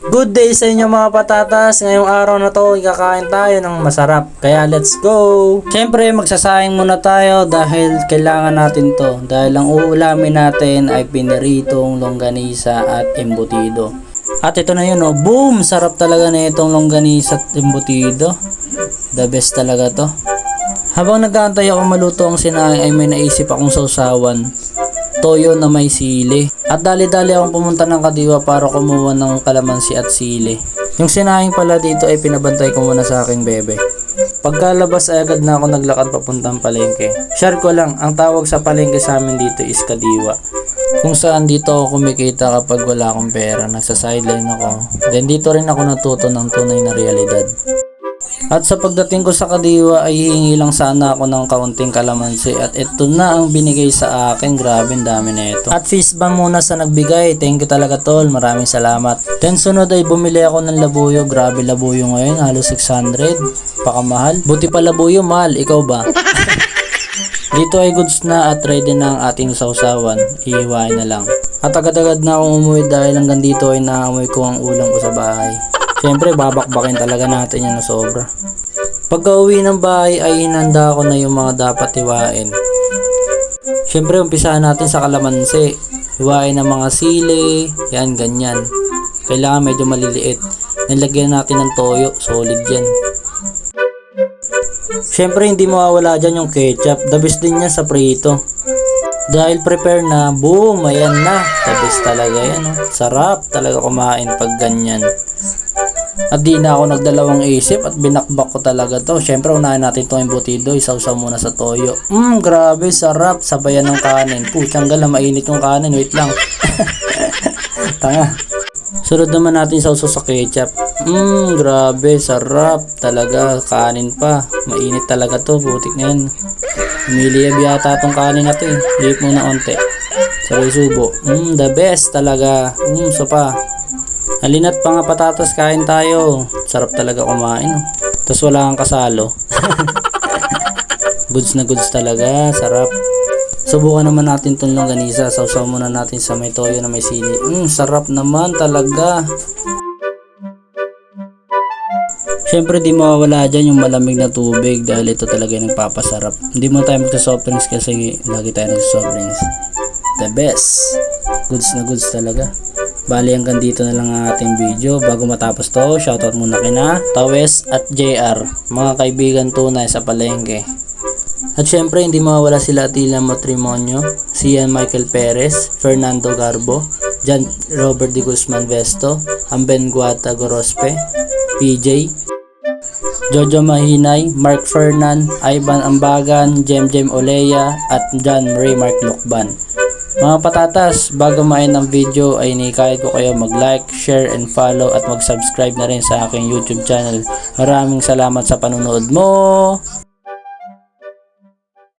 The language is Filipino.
Good day sa inyo mga patatas. Ngayong araw na to, ikakain tayo ng masarap. Kaya let's go! Siyempre, magsasayang muna tayo dahil kailangan natin to. Dahil ang uulamin natin ay piniritong longganisa at embutido. At ito na yun, oh. boom! Sarap talaga na itong longganisa at embutido. The best talaga to. Habang nag-aantay ako maluto ang sinaing ay may naisip akong sausawan. Toyo na may sili. At dali-dali akong pumunta ng kadiwa para kumuha ng kalamansi at sili. Yung sinaing pala dito ay pinabantay ko muna sa aking bebe. Pagkalabas ay agad na ako naglakad papuntang palengke. Share ko lang, ang tawag sa palengke sa amin dito is kadiwa. Kung saan dito ako kumikita kapag wala akong pera, nagsa-sideline ako. Then dito rin ako natuto ng tunay na realidad. At sa pagdating ko sa kadiwa ay hihingi lang sana ako ng kaunting kalamansi at ito na ang binigay sa akin. Grabe, ang dami na ito. At fist bump muna sa nagbigay. Thank you talaga tol. Maraming salamat. Then sunod ay bumili ako ng labuyo. Grabe labuyo ngayon. Halos 600. Pakamahal. Buti pa labuyo, mahal. Ikaw ba? Dito ay goods na at ready na ang ating sausawan. Ihiwain na lang. At agad-agad na akong umuwi dahil hanggang dito ay naamoy ko ang ulam ko sa bahay. Siyempre, babakbakin talaga natin yan na sobra. Pagka uwi ng bahay ay hinanda ko na yung mga dapat hiwain. Siyempre, umpisahan natin sa kalamansi. Hiwain ng mga sili, yan, ganyan. Kailangan medyo maliliit. Nilagyan natin ng toyo, solid yan. Siyempre, hindi mawawala dyan yung ketchup. The best din yan sa prito. Dahil prepare na, boom, ayan na. Best talaga yan. Oh. Sarap talaga kumain pag ganyan. At di na ako nagdalawang isip at binakbak ko talaga to. Siyempre, unahin natin itong embutido. Isawsaw muna sa toyo. Mmm, grabe, sarap. Sabayan ng kanin. Puchang gala, mainit yung kanin. Wait lang. Tanga. Sunod naman natin sausaw sa ketchup. Mmm, grabe, sarap. Talaga, kanin pa. Mainit talaga to. Butik na yan. Umiliyab yata tong kanin na to eh. Lihip muna onte. Sabay subo. Mmm, the best talaga. Mmm, sopa. Halina't nga patatas, kain tayo. Sarap talaga kumain. oh. Tapos wala kang kasalo. goods na goods talaga, sarap. Subukan naman natin itong longganisa. Sausaw muna natin sa may toyo na may sili. Mmm, sarap naman talaga. Siyempre di mawawala dyan yung malamig na tubig dahil ito talaga yung nagpapasarap. Hindi mo tayo magsa-soft drinks kasi lagi tayo nagsa-soft drinks. The best. Goods na goods talaga. Bali hanggang dito na lang ang ating video. Bago matapos to, shoutout muna kina Tawes at JR. Mga kaibigan tunay sa palengke. At syempre hindi mawawala sila Atila Matrimonio, si Ian Michael Perez, Fernando Garbo, John Robert de Guzman Vesto, Amben Guata Gorospe, PJ, Jojo Mahinay, Mark Fernan, Ivan Ambagan, Jem Jem Oleya, at John Ray Mark Lukban. Mga patatas, bago main ang video ay inikayat ko kayo mag-like, share, and follow at mag-subscribe na rin sa aking YouTube channel. Maraming salamat sa panonood mo!